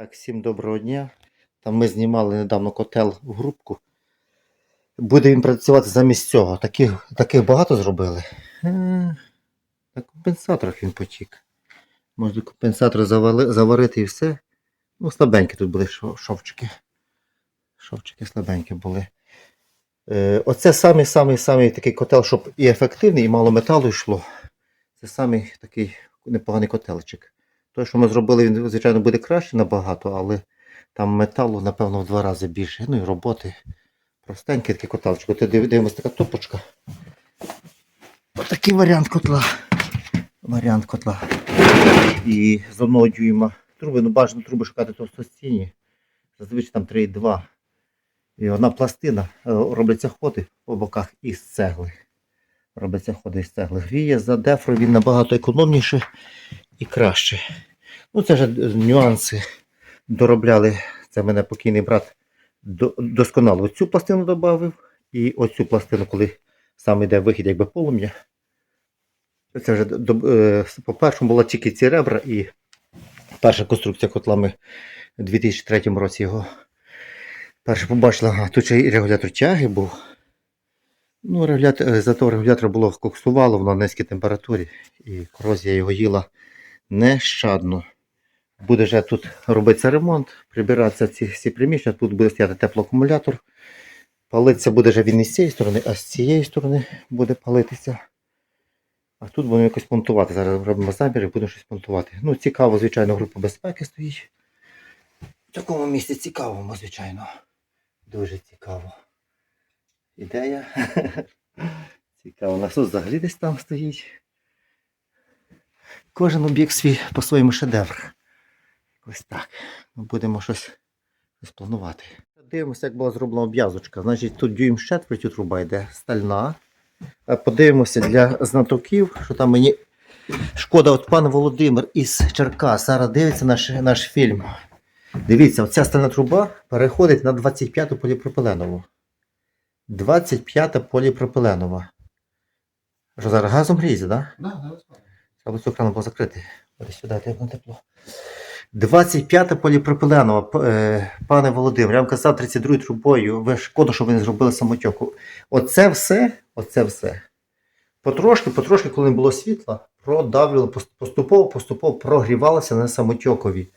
Так, всім доброго дня. Там ми знімали недавно котел в грубку. Буде він працювати замість цього. Таких, таких багато зробили. Е, На компенсаторах він потік. Можна компенсатор завали, заварити і все. Ну, слабенькі тут були шовчики. Шовчики слабенькі були. Е, оце самий самий самий такий котел, щоб і ефективний, і мало металу йшло. Це самий такий непоганий котелчик. Той, що ми зробили, він, звичайно, буде краще набагато, але там металу, напевно, в два рази більше. Ну і роботи. Простенький такий котелчик. От див- дивимось така топочка. Отакий варіант котла. Варіант котла. І з одного дюйма труби, ну бажано труби шукати товстостійні. Зазвичай там 3,2. І одна пластина. Е, Робляться ходи по боках із цегли. Робляться ходи із цегли. Гріє за дефро він набагато економніше і краще. Ну, це ж нюанси доробляли. Це мене покійний брат досконало цю пластину додав і оцю пластину, коли саме йде вихід, якби полум'я. Це вже е, по-першому була тільки ці ребра і перша конструкція котла ми у 2003 році його перше побачили. Ага, тут ще і регулятор тяги був. Ну, регулятор, е, за того регулятора було коксувало, воно на низькій температурі, і корозія його їла нещадно. Буде вже тут робитися ремонт, прибиратися ці всі приміщення, тут буде стояти теплоакумулятор. Палитися буде вже він не з цієї сторони, а з цієї сторони буде палитися. А тут будемо якось монтувати. Зараз робимо замір і будемо щось монтувати. Ну, цікаво, звичайно, група безпеки стоїть. В такому місці цікавому, звичайно. Дуже цікаво. Ідея. Цікаво. Насос взагалі десь там стоїть. Кожен об'єкт свій по-своєму шедевр. Ось так. Ми будемо щось, щось планувати. Дивимося, як була зроблена обв'язочка. Значить, тут дюйм з четвертю труба йде стальна. Подивимося для знатоків, що там мені шкода, от пан Володимир із Черкас зараз дивиться наш, наш фільм. Дивіться, оця стальна труба переходить на 25-ту поліпропиленову. 25-та поліпропиленова. Що зараз газом гріється, так? Да? Да. Треба цю крану було закрити. Ось сюди тепло тепло. 25-та поліпропиленова, е, пане Володимир, я вам казав 32 трубою. Ви шкода, що ви не зробили самотьоку. Оце все, оце все. Потрошки, потрошки, коли не було світла, продавлювало, поступово, поступово прогрівалося на самотьокові.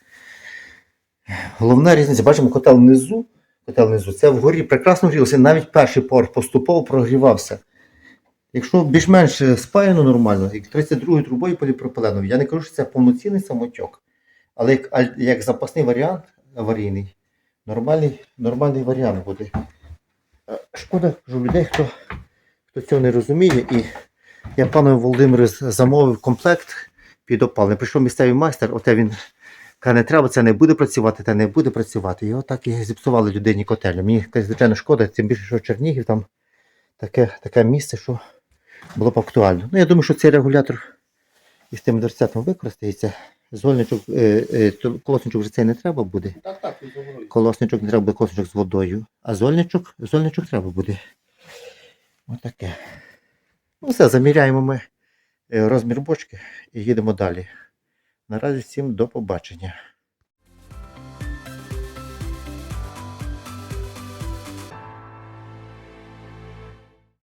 Головна різниця, бачимо, котел внизу, котел внизу, це вгорі прекрасно грілося, навіть перший поверх поступово прогрівався. Якщо більш-менш е, спаяно нормально, як 32 трубою поліпропиленові, я не кажу, що це повноцінний самотьок. Але як, як запасний варіант аварійний, нормальний, нормальний варіант буде. Е, Шкода, що людей, хто, хто цього не розуміє. І я пану Володимиру замовив комплект під опалення. Прийшов місцевий майстер, оте він каже, не треба, це не буде працювати, це не буде працювати. І отак і зіпсували людині котельню. Мені, звичайно, шкода, тим більше, що Чернігів там таке, таке місце, що було б актуально. Ну, я думаю, що цей регулятор із тим дверцятом використається. Зольничок, е, е, колосничок вже цей не треба буде. Так, так. Колосничок не треба буде колосничок з водою. А зольничок, зольничок треба буде. Отаке. Ну все, заміряємо ми е, розмір бочки і їдемо далі. Наразі всім до побачення.